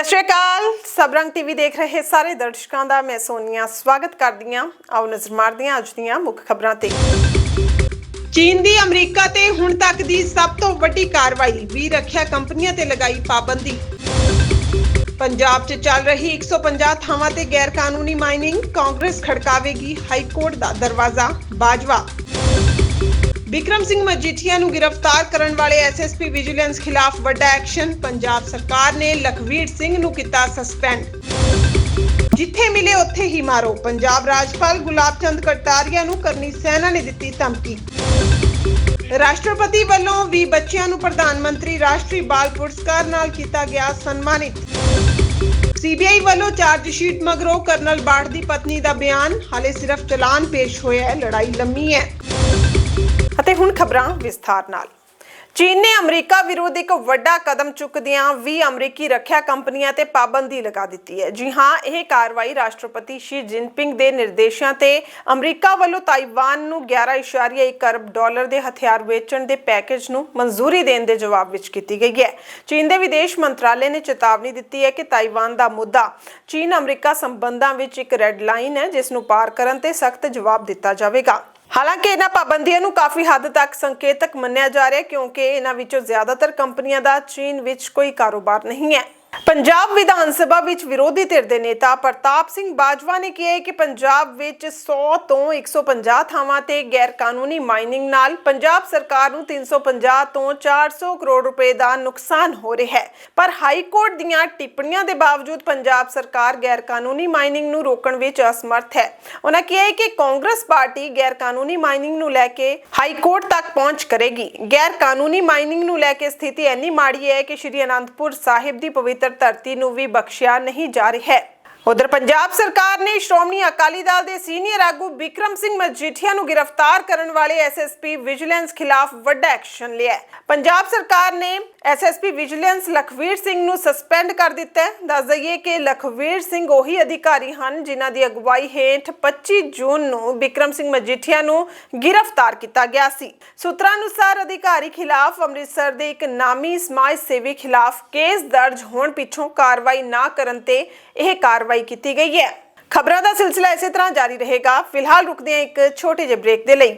ਸਤਿ ਸ਼੍ਰੀ ਅਕਾਲ। ਸਬਰੰਗ ਟੀਵੀ ਦੇਖ ਰਹੇ ਸਾਰੇ ਦਰਸ਼ਕਾਂ ਦਾ, ਮੈਂ ਸੋਨੀਆ ਸਵਾਗਤ ਕਰਦੀ ਹਾਂ। ਆਓ ਨਜ਼ਰ ਮਾਰਦੇ ਹਾਂ ਅੱਜ ਦੀਆਂ ਮੁੱਖ ਖਬਰਾਂ ਤੇ। ਚੀਨ ਦੀ ਅਮਰੀਕਾ ਤੇ ਹੁਣ ਤੱਕ ਦੀ ਸਭ ਤੋਂ ਵੱਡੀ ਕਾਰਵਾਈ, ਵੀ ਰੱਖਿਆ ਕੰਪਨੀਆਂ ਤੇ ਲਗਾਈ ਪਾਬੰਦੀ। ਪੰਜਾਬ 'ਚ ਚੱਲ ਰਹੀ 150 ਥਾਵਾਂ ਤੇ ਗੈਰ ਕਾਨੂੰਨੀ ਮਾਈਨਿੰਗ, ਕਾਂਗਰਸ ਖੜਕਾਵੇਗੀ ਹਾਈ ਕੋਰਟ ਦਾ ਦਰਵਾਜ਼ਾ, ਬਾਜਵਾ। ਵਿਕਰਮ ਸਿੰਘ ਮਜੀਠੀਆ ਨੂੰ ਗ੍ਰਿਫਤਾਰ ਕਰਨ ਵਾਲੇ ਐਸਐਸਪੀ ਵਿਜੀਲੈਂਸ ਖਿਲਾਫ ਵੱਡਾ ਐਕਸ਼ਨ, ਪੰਜਾਬ ਸਰਕਾਰ ਨੇ ਲਖਵੀਰ ਸਿੰਘ ਨੂੰ ਕੀਤਾ ਸਸਪੈਂਡ। ਜਿੱਥੇ ਮਿਲੇ ਉੱਥੇ ਹੀ ਮਾਰੋ। ਪੰਜਾਬ ਰਾਜਪਾਲ ਗੁਲਾਬ ਚੰਦ ਕਟਾਰੀਆ ਨੂੰ ਕਰਨੀ ਸੈਨਾ ਨੇ ਦਿੱਤੀ ਧਮਕੀ। ਰਾਸ਼ਟਰਪਤੀ ਵੱਲੋਂ ਵੀ ਬੱਚਿਆਂ ਨੂੰ ਪ੍ਰਧਾਨ ਮੰਤਰੀ ਰਾਸ਼ਟਰੀ ਬਾਲ ਪੁਰਸਕਾਰ ਨਾਲ ਕੀਤਾ ਗਿਆ ਸਨਮਾਨਿਤ। ਸੀਬੀਆਈ ਵੱਲੋਂ ਚਾਰਜ ਸ਼ੀਟ ਮਗਰੋਂ ਕਰਨਲ ਬਾੜ ਦੀ ਪਤਨੀ ਦਾ ਬਿਆਨ, ਹਾਲੇ ਸਿਰਫ ਚਲਾਨ ਪੇਸ਼ ਹੋਇਆ ਹੈ, ਲੜਾਈ ਲੰਮੀ ਹੈ। ਅਤੇ ਹੁਣ ਖਬਰਾਂ ਵਿਸਥਾਰ ਨਾਲ। ਚੀਨ ਨੇ ਅਮਰੀਕਾ ਵਿਰੁੱਧ ਇੱਕ ਵੱਡਾ ਕਦਮ ਚੁੱਕਦਿਆਂ 20 ਅਮਰੀਕੀ ਰੱਖਿਆ ਕੰਪਨੀਆਂ ਤੇ ਪਾਬੰਦੀ ਲਗਾ ਦਿੱਤੀ ਹੈ। ਜੀ ਹਾਂ, ਇਹ ਕਾਰਵਾਈ ਰਾਸ਼ਟਰਪਤੀ ਸ਼ੀ ਜਿਨਪਿੰਗ ਦੇ ਨਿਰਦੇਸ਼ਾਂ ਤੇ ਅਮਰੀਕਾ ਵੱਲੋਂ ਤਾਈਵਾਨ ਨੂੰ 11.1 ਅਰਬ ਡਾਲਰ ਦੇ ਹਥਿਆਰ ਵੇਚਣ ਦੇ ਪੈਕੇਜ ਨੂੰ ਮਨਜ਼ੂਰੀ ਦੇਣ ਦੇ ਜਵਾਬ ਵਿੱਚ ਕੀਤੀ ਗਈ ਹੈ। ਚੀਨ ਦੇ ਵਿਦੇਸ਼ ਮੰਤਰਾਲੇ ਨੇ ਚੇਤਾਵਨੀ ਦਿੱਤੀ ਹੈ ਕਿ ਤਾਈਵਾਨ ਦਾ ਮੁੱਦਾ ਚੀਨ ਅਮਰੀਕਾ ਸੰਬੰਧਾਂ ਵਿੱਚ ਇੱਕ ਰੈੱਡ ਲਾਈਨ ਹੈ, ਜਿਸ ਨੂੰ ਪਾਰ ਕਰਨ ਤੇ ਸਖਤ ਜਵਾਬ ਦਿੱਤਾ ਜਾਵੇਗਾ। ਹਾਲਾਂਕਿ ਇਹਨਾਂ ਪਾਬੰਦੀਆਂ ਨੂੰ ਕਾਫੀ ਹੱਦ ਤੱਕ ਸੰਕੇਤਕ ਮੰਨਿਆ ਜਾ ਰਿਹਾ ਕਿਉਂਕਿ ਇਹਨਾਂ ਵਿੱਚੋਂ ਜ਼ਿਆਦਾਤਰ ਕੰਪਨੀਆਂ ਦਾ ਚੀਨ ਵਿੱਚ ਕੋਈ ਕਾਰੋਬਾਰ ਨਹੀਂ ਹੈ। ਪੰਜਾਬ ਵਿਧਾਨ ਸਭਾ ਵਿੱਚ ਵਿਰੋਧੀ ਧਿਰ ਦੇ ਨੇਤਾ ਪ੍ਰਤਾਪ ਸਿੰਘ ਬਾਜਵਾ ਨੇ ਕਿਹਾ ਕਿ ਪੰਜਾਬ ਵਿੱਚ 100 ਤੋਂ 150 ਥਾਵਾਂ ਤੇ ਗੈਰ ਕਾਨੂੰਨੀ ਮਾਈਨਿੰਗ ਨਾਲ ਪੰਜਾਬ ਸਰਕਾਰ ਨੂੰ 350 ਤੋਂ 400 ਕਰੋੜ ਰੁਪਏ ਦਾ ਨੁਕਸਾਨ ਹੋ ਰਿਹਾ ਹੈ। ਪਰ ਹਾਈ ਕੋਰਟ ਦੀਆਂ ਟਿੱਪਣੀਆਂ ਦੇ ਬਾਵਜੂਦ ਪੰਜਾਬ ਸਰਕਾਰ ਗੈਰ ਕਾਨੂੰਨੀ ਮਾਈਨਿੰਗ ਨੂੰ ਰੋਕਣ ਵਿੱਚ ਅਸਮਰਥ ਹੈ। ਉਹਨਾਂ ਕਿਹਾ ਕਿ ਕਾਂਗਰਸ ਪਾਰਟੀ ਗੈਰ ਕਾਨੂੰਨੀ ਮਾਈਨਿੰਗ ਨੂੰ ਲੈ ਕੇ ਹਾਈ ਕੋਰਟ ਤੱਕ ਪਹੁੰਚ ਕਰੇਗੀ। ਗੈਰ ਕਾਨੂੰਨੀ ਮਾਈਨਿੰਗ ਨੂੰ ਲੈ ਕੇ ਸਥਿਤੀ ਇੰਨੀ ਮਾੜੀ ਹੈ ਕਿ ਸ਼੍ਰੀ ਅਨੰਦਪੁਰ ਸਾਹਿਬ ਦੀ ਪਵਿੱਤਰ ਧਰਤੀ ਨੂੰ ਵੀ ਬਖਸ਼ਿਆ ਨਹੀਂ ਜਾ ਰਿਹਾ ਹੈ। ਉਧਰ ਪੰਜਾਬ ਸਰਕਾਰ ਨੇ ਸ਼੍ਰੋਮਣੀ ਅਕਾਲੀ ਦਲ ਦੇ ਸੀਨੀਅਰ ਆਗੂ ਵਿਕਰਮ ਸਿੰਘ ਮਜੀਠੀਆ ਨੂੰ ਗ੍ਰਿਫਤਾਰ ਕਰਨ ਵਾਲੇ ਐਸਐਸਪੀ ਵਿਜੀਲੈਂਸ ਖਿਲਾਫ ਵੱਡਾ ਐਕਸ਼ਨ ਲਿਆ ਹੈ। ਪੰਜਾਬ ਸਰਕਾਰ ਨੇ ਐਸਐਸਪੀ ਵਿਜੀਲੈਂਸ ਲਖਵੀਰ ਸਿੰਘ ਨੂੰ ਸਸਪੈਂਡ ਕਰ ਦਿੱਤਾ ਹੈ। ਦੱਸ ਦਈਏ ਕਿ ਲਖਵੀਰ ਸਿੰਘ ਉਹੀ ਅਧਿਕਾਰੀ ਹਨ ਜਿਨ੍ਹਾਂ ਦੀ ਅਗਵਾਈ ਹੇਠ 25 ਜੂਨ ਨੂੰ ਵਿਕਰਮ ਸਿੰਘ ਮਜੀਠੀਆ ਨੂੰ ਗ੍ਰਿਫਤਾਰ ਕੀਤਾ ਗਿਆ ਸੀ। ਸੂਤਰਾਂ ਅਨੁਸਾਰ ਅਧਿਕਾਰੀ ਖਿਲਾਫ ਅੰਮ੍ਰਿਤਸਰ ਦੇ ਇੱਕ ਨਾਮੀ ਸਮਾਜ ਸੇਵੀ ਖਿਲਾਫ ਕੇਸ ਦਰਜ ਹੋਣ ਪਿੱਛੋਂ ਕਾਰਵਾਈ ਨਾ ਕਰਨ ਤੇ ਇਹ ਕਾਰਵਾਈ ਕੀਤੀ ਗਈ ਹੈ ਖਬਰਾਂ ਦਾ ਸਿਲਸਿਲਾ ਇਸੇ ਤਰ੍ਹਾਂ ਜਾਰੀ ਰਹੇਗਾ ਫਿਲਹਾਲ ਰੁਕਦੇ ਹਾਂ ਇੱਕ ਛੋਟੇ ਜਿਹੇ ਬ੍ਰੇਕ ਦੇ ਲਈ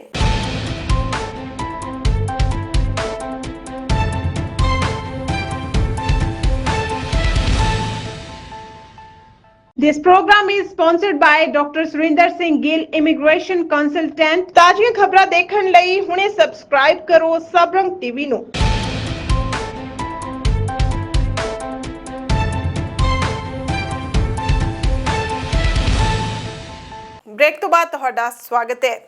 This program is sponsored by Dr. Surinder Singh Gill Immigration Consultant ਤਾਜ਼ੀਆਂ ਖਬਰਾਂ ਦੇਖਣ ਲਈ ਹੁਣੇ ਸਬਸਕ੍ਰਾਈਬ ਕਰੋ ਸਬਰੰਗ ਟੀਵੀ ਨੂੰ ਬ੍ਰੇਕ ਤੋਂ ਬਾਅਦ ਤੁਹਾਡਾ ਸਵਾਗਤ ਹੈ।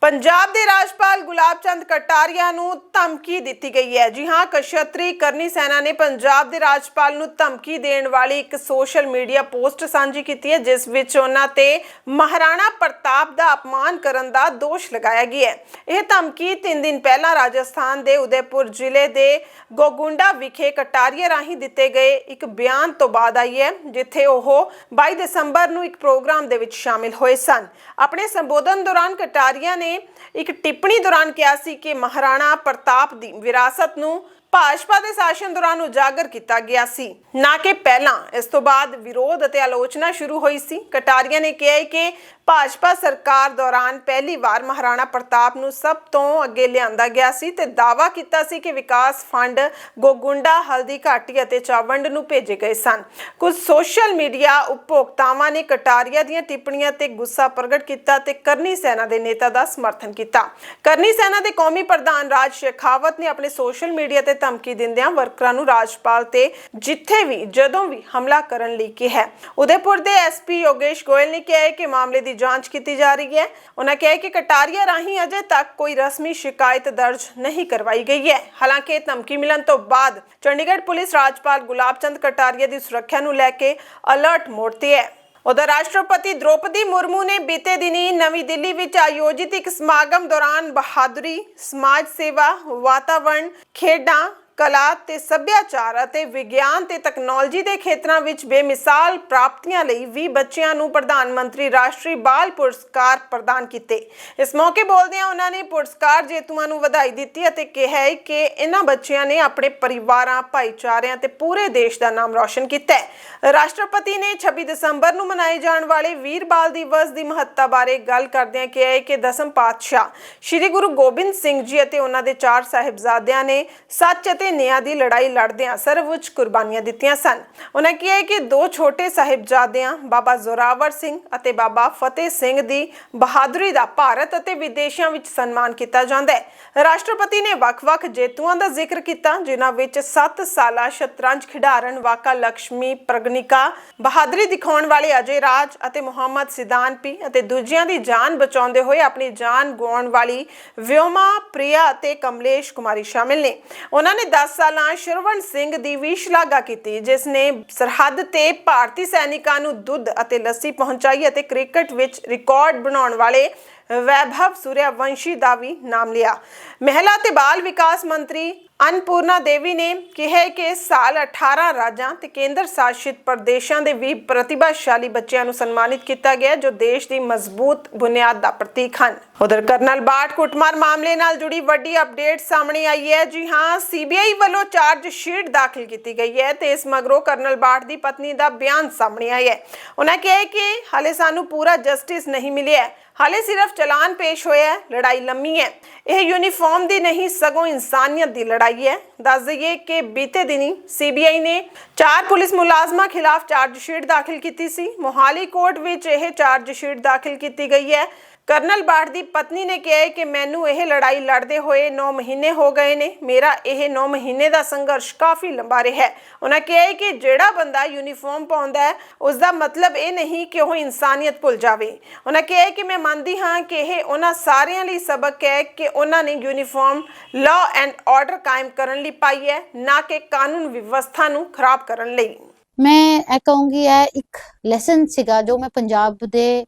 ਪੰਜਾਬ ਦੇ ਰਾਜਪਾਲ ਗੁਲਾਬ ਚੰਦ ਕਟਾਰੀਆ ਨੂੰ ਧਮਕੀ ਦਿੱਤੀ ਗਈ ਹੈ। ਜੀ ਹਾਂ ਕਸ਼ਤਰੀ ਕਰਨੀ ਸੈਨਾ ਨੇ ਪੰਜਾਬ ਦੇ ਰਾਜਪਾਲ ਨੂੰ ਧਮਕੀ ਦੇਣ ਵਾਲੀ ਇੱਕ ਸੋਸ਼ਲ ਮੀਡੀਆ ਪੋਸਟ ਸਾਂਝੀ ਕੀਤੀ ਹੈ, ਜਿਸ ਵਿੱਚ ਉਹਨਾਂ ਤੇ ਮਹਾਰਾਣਾ ਪ੍ਰਤਾਪ ਦਾ ਅਪਮਾਨ ਕਰਨ ਦਾ ਦੋਸ਼ ਲਗਾਇਆ ਗਿਆ ਹੈ। ਇਹ ਧਮਕੀ 3 ਦਿਨ ਪਹਿਲਾਂ ਰਾਜਸਥਾਨ ਦੇ ਉਦੈਪੁਰ ਜ਼ਿਲ੍ਹੇ ਦੇ ਗੋਗੁੰਡਾ ਵਿਖੇ ਕਟਾਰੀਆ ਰਾਹੀਂ ਦਿੱਤੇ ਗਏ ਇੱਕ ਬਿਆਨ ਤੋਂ ਬਾਅਦ ਆਈ ਹੈ, ਜਿੱਥੇ ਉਹ 22 ਦਸੰਬਰ ਨੂੰ ਇੱਕ ਪ੍ਰੋਗਰਾਮ ਦੇ ਵਿੱਚ ਸ਼ਾਮਿਲ ਹੋਏ ਸਨ। ਆਪਣੇ ਸੰਬੋਧਨ ਦੌਰਾਨ ਕਟਾਰੀਆ ਨੇ ਇੱਕ ਟਿੱਪਣੀ ਦੌਰਾਨ ਕਿਹਾ ਸੀ ਕਿ ਮਹਾਰਾਣਾ ਪ੍ਰਤਾਪ ਦੀ ਵਿਰਾਸਤ ਨੂੰ ਭਾਜਪਾ ਦੇ ਸ਼ਾਸਨ ਦੌਰਾਨ ਉਜਾਗਰ ਕੀਤਾ ਗਿਆ ਸੀ। ਨਾ ਕਿ ਪਹਿਲਾਂ ਇਸ ਤੋਂ ਬਾਅਦ ਵਿਰੋਧ ਅਤੇ ਆਲੋਚਨਾ ਸ਼ੁਰੂ ਹੋਈ ਸੀ। ਕਟਾਰੀਆ ਨੇ ਕਿਹਾ ਕਿ ਭਾਜਪਾ ਸਰਕਾਰ ਦੌਰਾਨ ਪਹਿਲੀ ਵਾਰ ਮਹਾਰਾਣਾ ਪ੍ਰਤਾਪ ਨੂੰ ਸਭ ਤੋਂ ਅੱਗੇ ਲਿਆਂਦਾ ਗਿਆ ਸੀ ਤੇ ਦਾਅਵਾ ਕੀਤਾ ਸੀ ਕਿ ਵਿਕਾਸ ਫੰਡ ਗੋਗੁੰਡਾ, ਹਲਦੀ ਘਾਟੀ ਅਤੇ ਚਾਵੰਡ ਨੂੰ ਭੇਜੇ ਗਏ ਸਨ। ਕੁਝ ਸੋਸ਼ਲ ਮੀਡੀਆ ਉਪਭੋਗਤਾਵਾਂ ਨੇ ਕਟਾਰੀਆ ਦੀਆਂ ਟਿੱਪਣੀਆਂ ਤੇ ਗੁੱਸਾ ਪ੍ਰਗਟ ਕੀਤਾ ਤੇ ਕਰਨੀ ਸੈਨਾ ਦੇ ਨੇਤਾ ਦਾ ਸਮਰਥਨ ਕੀਤਾ। ਕਰਨੀ ਸੈਨਾ ਦੇ ਕੌਮੀ ਪ੍ਰਧਾਨ ਰਾਜ ਸ਼ੇਖਾਵਤ ਨੇ ਆਪਣੇ ਸੋਸ਼ਲ ਮੀਡੀਆ ਤੇ ਧਮਕੀ ਦਿੰਦਿਆਂ ਵਰਕਰਾਂ ਨੂੰ ਰਾਜਪਾਲ ਤੇ, ਜਿੱਥੇ ਵੀ, ਜਦੋਂ ਵੀ ਹਮਲਾ ਕਰਨ ਲਈ ਕਿਹਾ। ਹੈ। ਉਦੈਪੁਰ ਦੇ ਐਸਪੀ ਯੋਗੇਸ਼ ਗੋਇਲ ਨੇ ਕਿਹਾ ਹੈ ਕਿ ਮਾਮਲੇ ਦੀ ਜਾਂਚ ਕੀਤੀ ਜਾ ਰਹੀ ਹੈ। ਉਹਨਾਂ ਕਿਹਾ ਕਿ ਕਟਾਰੀਆ ਰਾਹੀਂ ਅਜੇ ਤੱਕ ਕੋਈ ਰਸਮੀ ਸ਼ਿਕਾਇਤ ਦਰਜ ਨਹੀਂ ਕਰਵਾਈ ਗਈ ਹੈ। ਹਾਲਾਂਕਿ ਧਮਕੀ ਮਿਲਣ ਤੋਂ ਬਾਅਦ ਚੰਡੀਗੜ੍ਹ ਪੁਲਿਸ ਰਾਜਪਾਲ ਗੁਲਾਬ ਚੰਦ ਕਟਾਰੀਆ ਦੀ ਸੁਰੱਖਿਆ ਨੂੰ ਲੈ ਕੇ ਅਲਰਟ ਮੋਡ ਤੇ ਹੈ। ਉਧਰ ਰਾਸ਼ਟਰਪਤੀ ਦ੍ਰੋਪਦੀ ਮੁਰਮੂ ਨੇ ਬੀਤੇ ਦਿਨੀ ਨਵੀਂ ਦਿੱਲੀ ਵਿੱਚ ਆਯੋਜਿਤ ਇੱਕ ਸਮਾਗਮ ਦੌਰਾਨ ਬਹਾਦਰੀ, ਸਮਾਜ ਸੇਵਾ, ਵਾਤਾਵਰਣ, ਖੇਡਾਂ ਕਲਾ ਤੇ ਸੱਭਿਆਚਾਰ ਅਤੇ ਵਿਗਿਆਨ ਤੇ ਤਕਨਾਲੋਜੀ ਦੇ ਖੇਤਰਾਂ ਵਿੱਚ ਬੇਮਿਸਾਲ ਪ੍ਰਾਪਤੀਆਂ ਲਈ 20 ਬੱਚਿਆਂ ਨੂੰ ਪ੍ਰਧਾਨ ਮੰਤਰੀ ਰਾਸ਼ਟਰੀ ਬਾਲ ਪੁਰਸਕਾਰ ਪ੍ਰਦਾਨ ਕੀਤੇ। ਇਸ ਮੌਕੇ ਬੋਲਦਿਆਂ ਉਹਨਾਂ ਨੇ ਪੁਰਸਕਾਰ ਜੇਤੂਆਂ ਨੂੰ ਵਧਾਈ ਦਿੱਤੀ ਅਤੇ ਕਿਹਾ ਹੈ ਕਿ ਇਹਨਾਂ ਬੱਚਿਆਂ ਨੇ ਆਪਣੇ ਪਰਿਵਾਰਾਂ, ਭਾਈਚਾਰਿਆਂ ਤੇ ਪੂਰੇ ਦੇਸ਼ ਦਾ ਨਾਮ ਰੌਸ਼ਨ ਕੀਤਾ ਹੈ। ਰਾਸ਼ਟਰਪਤੀ ਨੇ 26 ਦਸੰਬਰ ਨੂੰ ਮਨਾਏ ਜਾਣ ਵਾਲੇ ਵੀਰ ਬਾਲ ਦਿਵਸ ਦੀ ਮਹੱਤਤਾ ਬਾਰੇ ਗੱਲ ਕਰਦਿਆਂ ਕਿਹਾ ਹੈ ਕਿ ਦਸਮ ਪਾਤਸ਼ਾਹ ਸ੍ਰੀ ਗੁਰੂ ਗੋਬਿੰਦ ਸਿੰਘ ਜੀ ਅਤੇ ਉਹਨਾਂ ਦੇ ਚਾਰ ਸਾਹਿਬਜ਼ਾਦਿਆਂ ਨੇ ਸੱਚ ਅਤੇ ਨਿਆਂ ਦੀ ਲੜਾਈ ਲੜਦਿਆਂ ਸਰਵਉੱਚ ਕੁਰਬਾਨੀਆਂ ਦਿੱਤੀਆਂ ਸਨ। ਉਹਨਾਂ ਕਿਹਾ ਕਿ ਦੋ ਛੋਟੇ ਸਾਹਿਬਜ਼ਾਦਿਆਂ, ਬਾਬਾ ਜ਼ੋਰਾਵਰ ਸਿੰਘ ਅਤੇ ਬਾਬਾ ਫਤਿਹ ਸਿੰਘ ਦੀ ਬਹਾਦਰੀ ਦਾ ਭਾਰਤ ਅਤੇ ਵਿਦੇਸ਼ਾਂ ਵਿੱਚ ਸਨਮਾਨ ਕੀਤਾ ਜਾਂਦਾ ਹੈ। ਰਾਸ਼ਟਰਪਤੀ ਨੇ ਵੱਖ-ਵੱਖ ਜੇਤੂਆਂ ਦਾ ਜ਼ਿਕਰ ਕੀਤਾ, ਜਿਨ੍ਹਾਂ ਵਿੱਚ 7 ਸਾਲਾ ਸ਼ਤਰੰਜ ਖਿਡਾਰਨ ਵਾਕਾ ਲక్ష్ਮੀ ਪ੍ਰਗਨਿਕਾ, ਬਹਾਦਰੀ ਦਿਖਾਉਣ ਵਾਲੇ ਅਜੇ ਰਾਜ ਅਤੇ ਮੁਹੰਮਦ ਸਿਦਾਨਪੀ ਅਤੇ ਦੂਜਿਆਂ ਦੀ ਜਾਨ ਬਚਾਉਂਦੇ ਹੋਏ ਆਪਣੀ ਜਾਨ ਗਵਾਉਣ ਵਾਲੀ ਵਿਓਮਾ, ਪ੍ਰਿਆ ਅਤੇ ਕਮਲੇਸ਼ ਕੁਮਾਰੀ ਸ਼ਾਮਿਲ ਨੇ। ਉਹਨਾਂ ਨੇ 10 ਸਾਲਾਂ ਸ਼ਰਵਣ ਸਿੰਘ ਦੀ ਵੀ ਸ਼ਲਾਘਾ ਕੀਤੀ, ਜਿਸ ਨੇ ਸਰਹੱਦ ਤੇ ਭਾਰਤੀ ਸੈਨਿਕਾਂ ਨੂੰ ਦੁੱਧ ਅਤੇ ਲੱਸੀ ਪਹੁੰਚਾਈ ਅਤੇ ਕ੍ਰਿਕਟ ਵਿੱਚ ਰਿਕਾਰਡ ਬਣਾਉਣ ਵਾਲੇ ਵੈਭਵ ਸੂਰਿਆਵੰਸ਼ੀ ਦਾ ਵੀ ਨਾਮ ਲਿਆ। ਮਹਿਲਾ ਤੇ ਬਾਲ ਵਿਕਾਸ ਮੰਤਰੀ ਅਨਪੂਰਨਾ ਦੇਵੀ ਨੇ ਕਿਹਾ ਹੈ ਕਿ ਇਸ ਸਾਲ 18 ਰਾਜਾਂ ਤੇ ਕੇਂਦਰ ਸ਼ਾਸਿਤ ਪ੍ਰਦੇਸ਼ਾਂ ਦੇ 20 ਪ੍ਰਤਿਭਾਸ਼ਾਲੀ ਬੱਚਿਆਂ ਨੂੰ ਸਨਮਾਨਿਤ ਕੀਤਾ ਗਿਆ, ਜੋ ਦੇਸ਼ ਦੀ ਮਜ਼ਬੂਤ ਬੁਨਿਆਦ ਦਾ ਪ੍ਰਤੀਕ ਹਨ। ਉਧਰ ਕਰਨਲ ਬਾਟ ਕੁੱਟਮਾਰ ਮਾਮਲੇ ਨਾਲ ਜੁੜੀ ਵੱਡੀ ਅਪਡੇਟ ਸਾਹਮਣੇ ਆਈ ਹੈ। ਜੀ ਹਾਂ, ਸੀਬੀਆਈ ਵੱਲੋਂ ਚਾਰਜ ਸ਼ੀਟ ਦਾਖਲ ਕੀਤੀ ਗਈ ਹੈ ਤੇ ਇਸ ਮਗਰੋਂ ਕਰਨਲ ਬਾਟ ਦੀ ਪਤਨੀ ਦਾ ਬਿਆਨ ਸਾਹਮਣੇ ਆਇਆ ਹੈ। ਉਹਨਾਂ ਕਿਹਾ ਕਿ ਹਾਲੇ ਸਾਨੂੰ ਪੂਰਾ ਜਸਟਿਸ ਨਹੀਂ ਮਿਲਿਆ। ਹਾਲੇ ਸਿਰਫ ਚਲਾਨ ਪੇਸ਼ ਹੋਇਆ ਹੈ, ਲੜਾਈ ਲੰਮੀ ਹੈ। ਇਹ ਯੂਨੀਫਾਰਮ ਦੀ ਨਹੀਂ, ਸਗੋਂ ਇਨਸਾਨੀਅਤ ਦੀ ਲੜਾਈ ਹੈ। ਦੱਸ ਦਈਏ ਕਿ ਬੀਤੇ ਦਿਨੀ ਸੀਬੀਆਈ ਨੇ ਚਾਰ ਪੁਲਿਸ ਮੁਲਾਜ਼ਮਾਂ ਖਿਲਾਫ ਚਾਰਜ ਸ਼ੀਟ ਦਾਖਲ ਕੀਤੀ ਸੀ। ਮੋਹਾਲੀ ਕੋਰਟ ਵਿੱਚ ਇਹ ਚਾਰਜ ਸ਼ੀਟ ਦਾਖਲ ਕੀਤੀ ਗਈ ਹੈ। ਕਰਨਲ ਬਾੜ ਦੀ ਪਤਨੀ ਨੇ ਕਿਹਾ ਹੈ ਕਿ ਮੈਨੂੰ ਇਹ ਲੜਾਈ ਲੜਦੇ ਹੋਏ 9 ਮਹੀਨੇ ਹੋ ਗਏ ਨੇ। ਮੇਰਾ ਇਹ 9 ਮਹੀਨੇ ਦਾ ਸੰਘਰਸ਼ ਕਾਫੀ ਲੰਬਾ ਰਿਹਾ ਹੈ। ਉਹਨਾਂ ਕਿਹਾ ਹੈ ਕਿ ਜਿਹੜਾ ਬੰਦਾ ਯੂਨੀਫਾਰਮ ਪਾਉਂਦਾ ਹੈ ਉਸ ਦਾ ਮਤਲਬ ਇਹ ਨਹੀਂ ਕਿ ਉਹ ਇਨਸਾਨੀਅਤ ਭੁੱਲ ਜਾਵੇ। ਉਹਨਾਂ ਕਿਹਾ ਹੈ ਕਿ ਮੈਂ ਮੰਨਦੀ ਹਾਂ ਕਿ ਇਹ ਉਹਨਾਂ ਸਾਰਿਆਂ ਲਈ ਸਬਕ ਹੈ ਕਿ ਉਹਨਾਂ ਨੇ ਯੂਨੀਫਾਰਮ ਲਾਅ ਐਂਡ ਆਰਡਰ ਕਾਇਮ ਕਰਨ ਲਈ ਪਾਈ ਹੈ, ਨਾ ਕਿ ਕਾਨੂੰਨ ਵਿਵਸਥਾ ਨੂੰ ਖਰਾਬ ਕਰਨ ਲਈ। ਮੈਂ ਇਹ ਕਹੂੰਗੀ, ਇਹ ਇੱਕ ਲੈਸਨ ਸੀਗਾ ਜੋ ਮੈਂ ਪੰਜਾਬ ਦੇ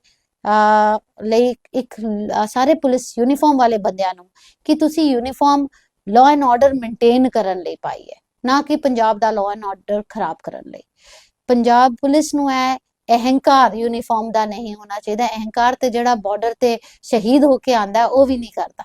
ਲਈ ਇੱਕ ਸਾਰੇ ਪੁਲਿਸ ਯੂਨੀਫਾਰਮ ਵਾਲੇ ਬੰਦਿਆਂ ਨੂੰ ਕਿ ਤੁਸੀਂ uniform law and order maintain ਕਰਨ ਲਈ ਪਾਈ ਹੈ, ਨਾ ਕਿ ਪੰਜਾਬ ਦਾ ਲਾਅ ਐਂਡ ਆਰਡਰ ਖਰਾਬ ਕਰਨ ਲਈ। ਪੰਜਾਬ ਪੁਲਿਸ ਨੂੰ ਇਹ ਅਹੰਕਾਰ ਯੂਨੀਫਾਰਮ ਦਾ ਨਹੀਂ ਹੋਣਾ ਚਾਹੀਦਾ। ਅਹੰਕਾਰ ਤੇ ਜਿਹੜਾ ਬਾਰਡਰ ਤੇ ਸ਼ਹੀਦ ਹੋ ਕੇ ਆਂਦਾ ਉਹ ਵੀ ਨਹੀਂ ਕਰਦਾ।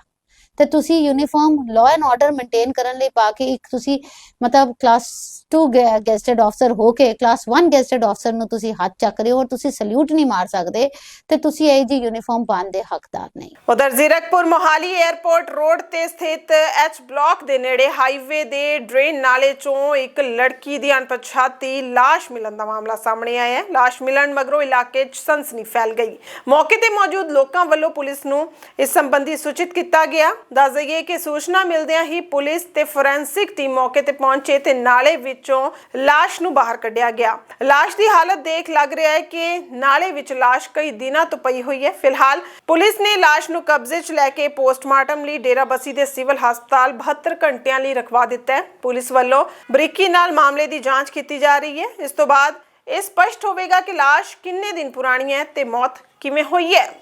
ਤੇ ਤੁਸੀਂ uniform law and order maintain ਕਰਨ ਲਈ ਪਾ ਕੇ ਇੱਕ ਤੁਸੀਂ ਮਤਲਬ ਕਲਾਸ 2 ਗੈਸਟਡ ਆਫਸਰ ਹੋ ਕੇ ਕਲਾਸ 1 ਗੈਸਟਡ ਆਫਸਰ ਨੂੰ ਤੁਸੀਂ ਹੱਥ ਚੱਕ ਰਹੇ ਹੋ ਔਰ ਤੁਸੀਂ ਸਲੂਟ ਨਹੀਂ ਮਾਰ ਸਕਦੇ ਤੇ ਤੁਸੀਂ ਇਹ ਜੀ ਯੂਨੀਫਾਰਮ ਪਾਉਣ ਦੇ ਹੱਕਦਾਰ ਨਹੀਂ। ਉਧਰ ਜ਼ੀਰਕਪੁਰ ਮੋਹਾਲੀ 에ਅਰਪੋਰਟ ਰੋਡ ਤੇ ਸਥਿਤ ਐਚ ਬਲਾਕ ਦੇ ਨੇੜੇ ਹਾਈਵੇ ਦੇ ਡਰੇਨ ਨਾਲੇ ਚੋਂ ਇੱਕ ਲੜਕੀ ਦੀ ਅਣਪਛਾਤੀ ਲਾਸ਼ ਮਿਲਣ ਦਾ ਮਾਮਲਾ ਸਾਹਮਣੇ ਆਇਆ ਹੈ। ਲਾਸ਼ ਮਿਲਣ ਮਗਰੋਂ ਇਲਾਕੇ 'ਚ ਸਨਸਨੀ ਫੈਲ ਗਈ। ਮੌਕੇ ਤੇ ਮੌਜੂਦ ਲੋਕਾਂ ਵੱਲੋਂ ਪੁਲਿਸ ਨੂੰ ਇਸ ਸੰਬੰਧੀ ਸੂਚਿਤ ਕੀਤਾ ਗਿਆ। ਦੱਸ ਦਈਏ ਕਿ ਸੂਚਨਾ ਮਿਲਦਿਆਂ ਹੀ ਪੁਲਿਸ ਤੇ ਫੋਰੈਂਸਿਕ ਟੀਮ ਮੌਕੇ ਤੇ ਪਹੁੰਚੇ ਤੇ ਨਾਲੇ ਵਿੱਚੋਂ ਲਾਸ਼ ਨੂੰ ਬਾਹਰ ਕੱਢਿਆ ਗਿਆ। ਲਾਸ਼ ਦੀ ਹਾਲਤ ਦੇਖ ਲੱਗ ਰਿਹਾ ਹੈ ਕਿ ਨਾਲੇ ਵਿੱਚ ਲਾਸ਼ ਕਈ ਦਿਨਾਂ ਤੋਂ ਪਈ ਹੋਈ ਹੈ। ਫਿਲਹਾਲ ਪੁਲਿਸ ਨੇ ਲਾਸ਼ ਨੂੰ ਕਬਜ਼ੇ 'ਚ ਲੈ ਕੇ ਪੋਸਟਮਾਰਟਮ ਲਈ ਡੇਰਾਬੱਸੀ ਦੇ ਸਿਵਲ ਹਸਪਤਾਲ 72 ਘੰਟਿਆਂ ਲਈ ਰਖਵਾ ਦਿੱਤਾ ਹੈ। ਪੁਲਿਸ ਵੱਲੋਂ ਬਰੀਕੀ ਨਾਲ ਮਾਮਲੇ ਦੀ ਜਾਂਚ ਕੀਤੀ ਜਾ ਰਹੀ ਹੈ। ਇਸ ਤੋਂ ਬਾਅਦ ਇਹ ਸਪਸ਼ਟ ਹੋਵੇਗਾ ਕਿ ਲਾਸ਼ ਕਿੰਨੇ ਦਿਨ ਪੁਰਾਣੀ ਹੈ ਤੇ ਮੌਤ ਕਿਵੇਂ ਹੋਈ ਹੈ।